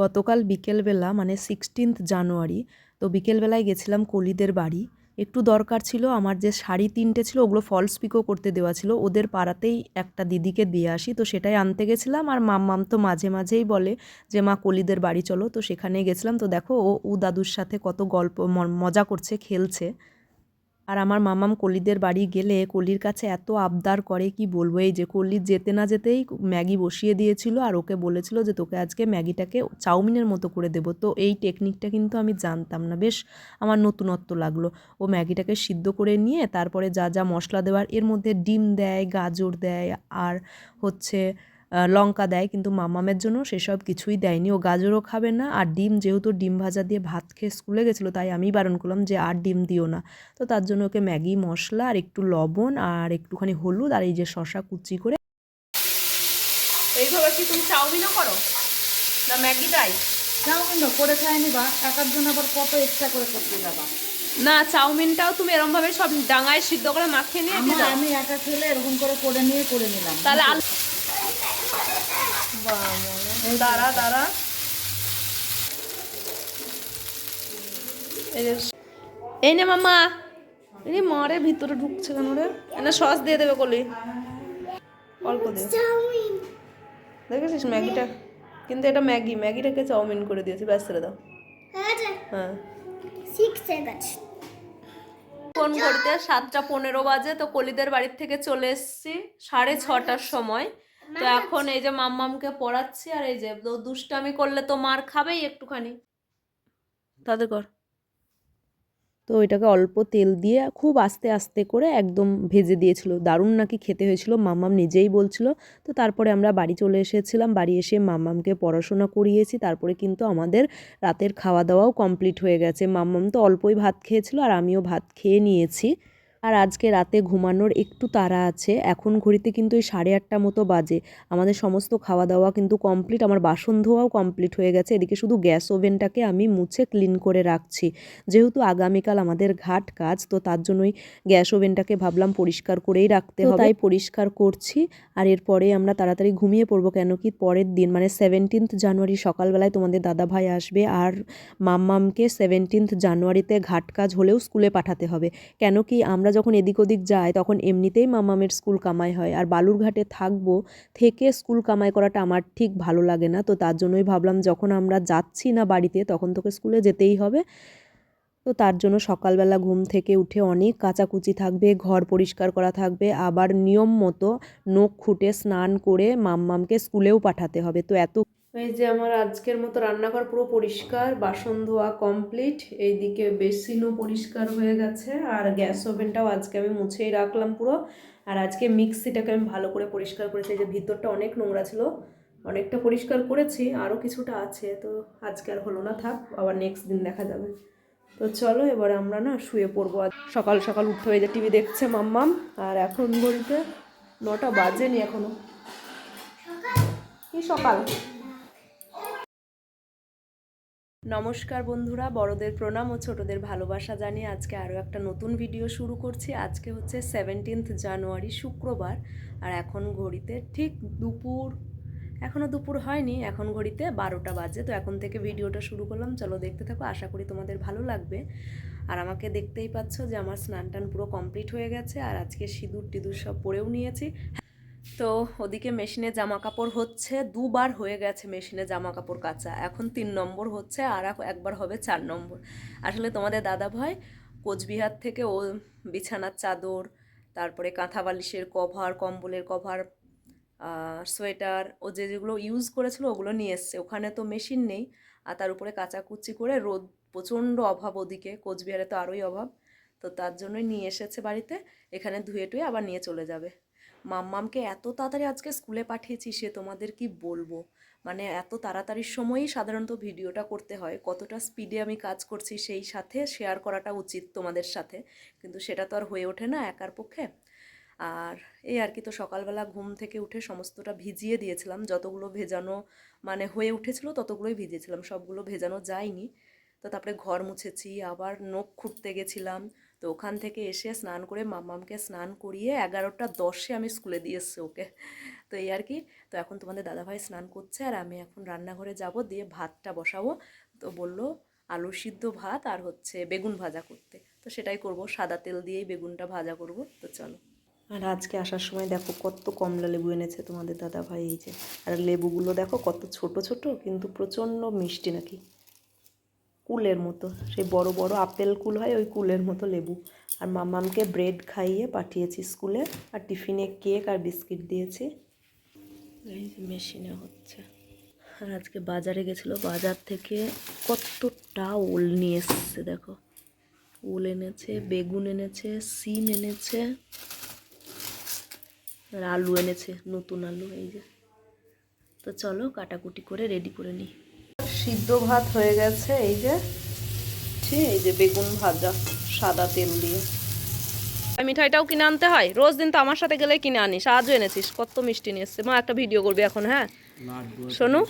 গতকাল বিকেলবেলা মানে সিক্সটিন্থ জানুয়ারি তো বিকেলবেলায় গেছিলাম কলিদের বাড়ি। একটু দরকার ছিল, আমার যে শাড়ি তিনটে ছিল, ওগুলো ফলস পিকো করতে দেওয়া ছিল। ওদের পাড়াতেই একটা দিদিকে দিয়ে আসি, তো সেটাই আনতে গেছিলাম। আর মাম্মাম তো মাঝে মাঝেই বলে যে, মা, কলিদের বাড়ি চলো। তো সেখানে গেছিলাম। তো দেখো, ও উ দাদুর সাথে কত গল্প মজা করছে, খেলছে। আর আমার মামাম কলিদের বাড়ি গেলে কলির কাছে এত আবদার করে, কি বলব? এই যে কলি যেতে না যেতেই ম্যাগি বসিয়ে দিয়েছিল আর ওকে বলেছিল যে তোকে আজকে ম্যাগিটাকে চাউমিনের মতো করে দেবো। তো এই টেকনিকটা কিন্তু আমি জানতাম না। বেশ আমার নতুনত্ব লাগল। ও ম্যাগিটাকে সিদ্ধ করে নিয়ে তারপরে যা যা মশলা দেওয়ার, এর মধ্যে ডিম দেয়, গাজর দেয়, আর হচ্ছে লঙ্কা দেয় কিন্তু মামামের জন্য সেসব কিছুই দেয়নি। ও গাজরও খাবে না আর ডিম যেহেতু ডিম ভাজা দিয়ে ভাত খেয়ে স্কুলে গেছিল তাই আমি বারণ করলাম যে আর ডিম দিও না। তো তার জন্য ওকে ম্যাগি মশলা আর একটু লবণ আর একটুখানি হলুদ আর এই যে শশা কুচি করে এইভাবে কি তুমি চাউমিনও করো? না ম্যাগিটাই চাউমিন তো করে খায়নি বা একার জন্য আবার কত এক্সট্রা করে করতে যাবা? না চাউমিনটাও তুমি এরকম ভাবে সব ডাঙায় সিদ্ধ করে মাখিয়ে নিয়ে আমি একা খেলে এরকম করে করে নিয়ে করে নিলাম। তাহলে আলু দাঁড়া দাঁড়া। এই নে মামা। এই মারে ভিতরে ঢুকছে কেন রে? এনে সস দিয়ে দেবে কলি। অল্প দে। দেখেছিস ম্যাগিটা? কিন্তু এটা ম্যাগি। ম্যাগিটাকে চাউমিন করে দিয়েছি, ব্যাস ছেড়ে দাও। হ্যাঁ। ফোন করতে সাতটা পনেরো বাজে, তো কলিদের বাড়ির থেকে চলে এসেছি সাড়ে ছটার সময়। তো এখন এই যে মাম্মামকে পড়াচ্ছি আর এই যে দুষ্টামি করলে তো মার খাবেই একটুখানি। তাদের কর তো ওইটাকে অল্প তেল দিয়ে খুব আস্তে আস্তে করে একদম ভেজে দিয়েছিল। দারুণ নাকি খেতে হয়েছিল মাম্মাম নিজেই বলছিল। তো তারপরে আমরা বাড়ি চলে এসেছিলাম বাড়ি এসে মাম্মামকে পড়াশোনা করিয়েছি। তারপরে কিন্তু আমাদের রাতের খাওয়া দাওয়াও কমপ্লিট হয়ে গেছে। মাম্মাম তো অল্পই ভাত খেয়েছিল আর আমিও ভাত খেয়ে নিয়েছি। আর আজকে রাতে ঘুমানোর একটু তাড়া আছে। এখন ঘড়িতে কিন্তু এই সাড়ে আটটা মতো বাজে। আমাদের সমস্ত খাওয়া দাওয়া কিন্তু কমপ্লিট আমার বাসন ধোয়াও কমপ্লিট হয়ে গেছে। এদিকে শুধু গ্যাস ওভেনটাকে আমি মুছে ক্লিন করে রাখছি। যেহেতু আগামীকাল আমাদের ঘাট কাজ তো তার জন্যই গ্যাস ওভেনটাকে ভাবলাম পরিষ্কার করেই রাখতে হবে। তাই পরিষ্কার করছি। আর এরপরে আমরা তাড়াতাড়ি ঘুমিয়ে পড়ব কেন কি পরের দিন মানে সেভেন্টিন্থ জানুয়ারি সকালবেলায় তোমাদের দাদা ভাই আসবে আর মাম্মামকে সেভেন্টিন্থ জানুয়ারিতে ঘাট কাজ হলেও স্কুলে পাঠাতে হবে। কেন কি আমরা যখন এদিক ওদিক যাই, তখন এমনিতেই মামামের স্কুল কামাই হয়। আর বালুরঘাটে থাকব, থেকে স্কুল কামাই করাটা আমার ঠিক ভালো লাগে না। তো তার জন্যই ভাবলাম, যখন আমরা যাচ্ছি না বাড়িতে, তখন তোকে স্কুলে যেতেই হবে। তো তার জন্য সকালবেলা ঘুম থেকে উঠে অনেক কাচাকুচি থাকবে, ঘর পরিষ্কার করা থাকবে, আবার নিয়ম মতো নখ খুঁটে স্নান করে মাম্মামকে স্কুলেও পাঠাতে হবে। তো এত এই যে আমার আজকের মতো রান্নাঘর পুরো পরিষ্কার, বাসন ধোয়া কমপ্লিট এইদিকে বেসিনও পরিষ্কার হয়ে গেছে আর গ্যাস ওভেনটাও আজকে আমি মুছেই রাখলাম পুরো। আর আজকে মিক্সিটাকে আমি ভালো করে পরিষ্কার করেছি যে ভিতরটা অনেক নোংরা ছিল, অনেকটা পরিষ্কার করেছি, আরও কিছুটা আছে, তো আজকে আর হলো না, থাক, আবার নেক্সট দিন দেখা যাবে। তো চলো, এবারে আমরা না শুয়ে পড়ব। সকাল সকাল উঠতে হয়ে যে টিভি দেখছে মাম্মাম, আর এখন বলতে নটা বাজেনি এখনও। কি সকাল? নমস্কার বন্ধুরা, বড়দের প্রণাম ও ছোটদের ভালোবাসা জানিয়ে আজকে আরও একটা নতুন ভিডিও শুরু করছি। আজকে হচ্ছে সেভেন্টিন্থ জানুয়ারি, শুক্রবার, আর এখন ঘড়িতে ঠিক দুপুর এখনও দুপুর হয়নি, এখন ঘড়িতে বারোটা বাজে, তো এখন থেকে ভিডিওটা শুরু করলাম। চলো দেখতে থাকো, আশা করি তোমাদের ভালো লাগবে। আর আমাকে দেখতেই পাচ্ছ যে আমার স্নান টান পুরো কমপ্লিট হয়ে গেছে, আর আজকে সিঁদুর টিঁদুর সব পরেও নিয়েছি। তো ওদিকে মেশিনে জামা কাপড় হচ্ছে, দুবার হয়ে গেছে মেশিনে জামা কাপড় কাচা। এখন তিন নম্বর হচ্ছে আর একবার হবে চার নম্বর। আসলে তোমাদের দাদা ভাই কোচবিহার থেকে ও বিছানার চাদর, তারপরে কাঁথা বালিশের কভার, কম্বলের কভার সোয়েটার, ও যে যেগুলো ইউজ করেছিল ওগুলো নিয়ে এসছে। ওখানে তো মেশিন নেই, আর তার উপরে কাচাকুচি করে রোদ, প্রচণ্ড অভাব ওদিকে। কোচবিহারে তো আরোই অভাব। তো তার জন্যই নিয়ে এসেছে বাড়িতে। এখানে ধুয়ে টুয়ে আবার নিয়ে চলে যাবে। মাম্মামকে এত তাড়াতাড়ি আজকে স্কুলে পাঠিয়েছি সে তোমাদের কি বলব? মানে এত তাড়াতাড়ির সময়ই সাধারণত ভিডিওটা করতে হয়। কতটা স্পিডে আমি কাজ করছি সেই সাথে শেয়ার করাটা উচিত তোমাদের সাথে। কিন্তু সেটা তো আর হয়ে ওঠে না একার পক্ষে। আর এই আর কি তো সকালবেলা ঘুম থেকে উঠে সমস্তটা ভিজিয়ে দিয়েছিলাম। যতগুলো ভেজানো মানে হয়ে উঠেছিল ততগুলোই ভিজিয়েছিলাম। সবগুলো ভেজানো যায়নি। তো তারপরে ঘর মুছেছি, আবার নখ খুঁটতে গেছিলাম। তো ওখান থেকে এসে স্নান করে মাম্মামকে স্নান করিয়ে এগারোটা দশে আমি স্কুলে দিয়ে এসছি ওকে। তো এই আর কি, তো এখন তোমাদের দাদাভাই স্নান করছে আর আমি এখন রান্নাঘরে যাব, দিয়ে ভাতটা বসাবো। তো বলল আলু সিদ্ধ ভাত আর হচ্ছে বেগুন ভাজা করতে। তো সেটাই করব, সাদা তেল দিয়েই বেগুনটা ভাজা করব, তো চলো। আর আজকে আসার সময় দেখো কত কমলা লেবু এনেছে তোমাদের দাদা ভাই এই যে। আর লেবুগুলো দেখো কত ছোট ছোট, কিন্তু প্রচণ্ড মিষ্টি নাকি। কুলের মতো। সেই বড় বড় আপেল কুল হয়, ওই কুলের মতো লেবু। আর মামামকে ব্রেড খাইয়ে পাঠিয়েছি স্কুলে, আর টিফিনে কেক আর বিস্কিট দিয়েছি। মেশিনে হচ্ছে। আর আজকে বাজারে গেছিল, বাজার থেকে কতটা ওল নিয়ে এসছে দেখো। ওল এনেছে, বেগুন এনেছে, সিম এনেছে, আর আলু এনেছে, নতুন আলু, এই যে। তো চলো, কাটাকুটি করে রেডি করে নিই। সিদ্ধ ভাত হয়ে গেছে এই যে। ঠিক এই যে বেগুন ভাজা সাদা তেল দিয়ে। মিঠাইটাও কিনে আনতে হয়? রোজ দিন তো আমার সাথে গেলে কিনে আনিস আজও এনেছিস কত মিষ্টি নিয়ে এসছে। মা একটা ভিডিও করবি এখন হ্যাঁ? শোনো।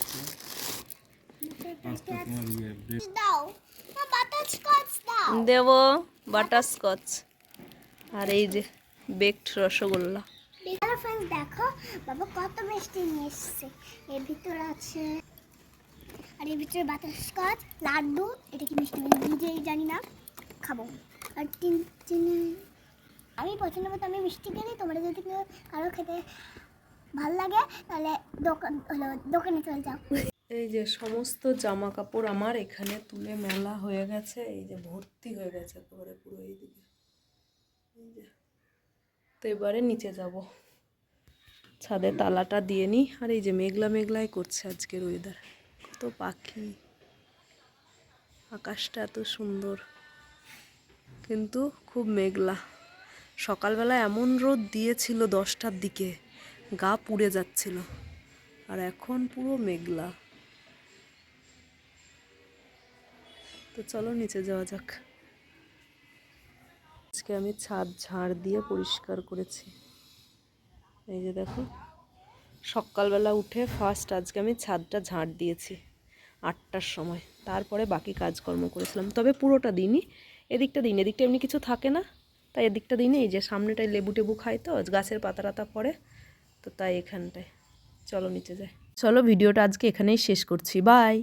দেবো বাটারস্কচ আর এই যে বেকড রসগোল্লা। দেখো বাবা কত মিষ্টি নিয়ে এসছে। এর ভিতরে আছে আর এর ভিতরে বাটারস্কচ লাড্ডু, এটা কি মিষ্টি আমি নিজেই জানি না, খাব। আর তিন তিন, আমি পছন্দ মতো আমি মিষ্টি কিনি, তোমরা যদি কারও খেতে ভালো লাগে, তাহলে দোকান, হলো দোকানে চলে যাও। এই যে সমস্ত জামা কাপড় আমার এখানে তুলে মেলা হয়ে গেছে, এই যে ভর্তি হয়ে গেছে পুরো এইদিকে। এই যে, তো এবারে নিচে যাব। ছাদে তালাটা দিয়ে নিই, আর এই যে মেঘলা মেঘলাই করছে আজকের ওয়েদার কত পাখি। আকাশটা এত সুন্দর, কিন্তু খুব মেঘলা। সকালবেলা এমন রোদ দিয়েছিল দশটার দিকে, গা পুড়ে যাচ্ছিল, আর এখন পুরো মেঘলা। তো চলো নিচে যাওয়া যাক। আজকে আমি ছাদ ঝাড় দিয়ে পরিষ্কার করেছি। এই যে দেখো, সকালবেলা উঠে ফার্স্ট আজকে আমি ছাদটা ঝাড় দিয়েছি। আটটার সময়। তারপরে বাকি কাজকর্ম করেছিলাম। তবে পুরোটা দিনই। এদিকটা দিন, এদিকটা এমনি কিছু থাকে না। তাই এদিকটা দিনই এই যে সামনেটায় লেবু টেবু খায় তো, গাছের পাতা টাতা পড়ে, তো তাই এখানটায়। চলো নিচে যায় চলো, ভিডিওটা আজকে এখানেই শেষ করছি। বাই!